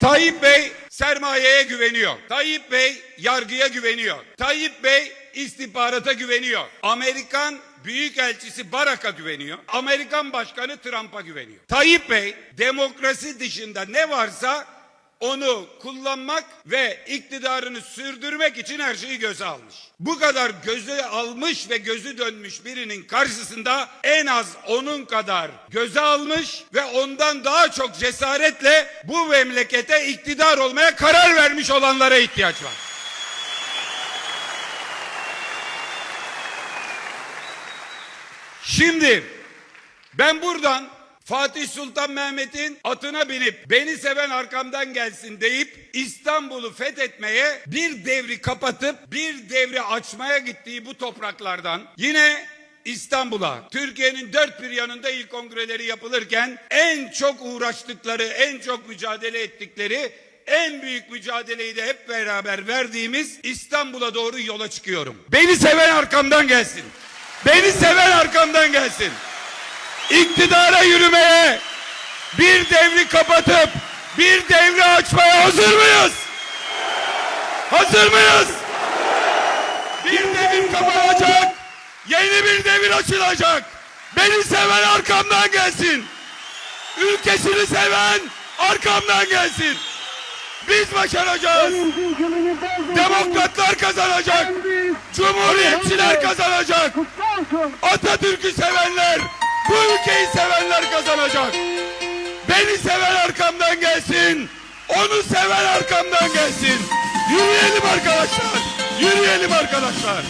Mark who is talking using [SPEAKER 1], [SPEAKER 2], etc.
[SPEAKER 1] Tayyip Bey sermayeye güveniyor. Tayyip Bey yargıya güveniyor. Tayyip Bey istihbarata güveniyor. Amerikan Büyükelçisi Barak'a güveniyor. Amerikan Başkanı Trump'a güveniyor. Tayyip Bey demokrasi dışında ne varsa onu kullanmak ve iktidarını sürdürmek için her şeyi göze almış. Bu kadar göze almış ve gözü dönmüş birinin karşısında en az onun kadar göze almış ve ondan daha çok cesaretle bu memlekete iktidar olmaya karar vermiş olanlara ihtiyaç var. Şimdi ben buradan Fatih Sultan Mehmet'in atına binip beni seven arkamdan gelsin deyip İstanbul'u fethetmeye bir devri kapatıp bir devri açmaya gittiği bu topraklardan yine İstanbul'a Türkiye'nin dört bir yanında il kongreleri yapılırken en çok uğraştıkları, en çok mücadele ettikleri en büyük mücadeleyi de hep beraber verdiğimiz İstanbul'a doğru yola çıkıyorum. Beni seven arkamdan gelsin. Beni seven arkamdan gelsin. İktidara yürümeye, bir devri kapatıp bir devri açmaya hazır mıyız? Hazır mıyız? Bir devir kapanacak, yeni bir devir açılacak. Beni seven arkamdan gelsin. Ülkesini seven arkamdan gelsin. Biz başaracağız. Demokratlar kazanacak. Cumhuriyetçiler kazanacak. Atatürk'ü sevenler, kazanacak. Beni seven arkamdan gelsin. Onu seven arkamdan gelsin. Yürüyelim arkadaşlar. Yürüyelim arkadaşlar.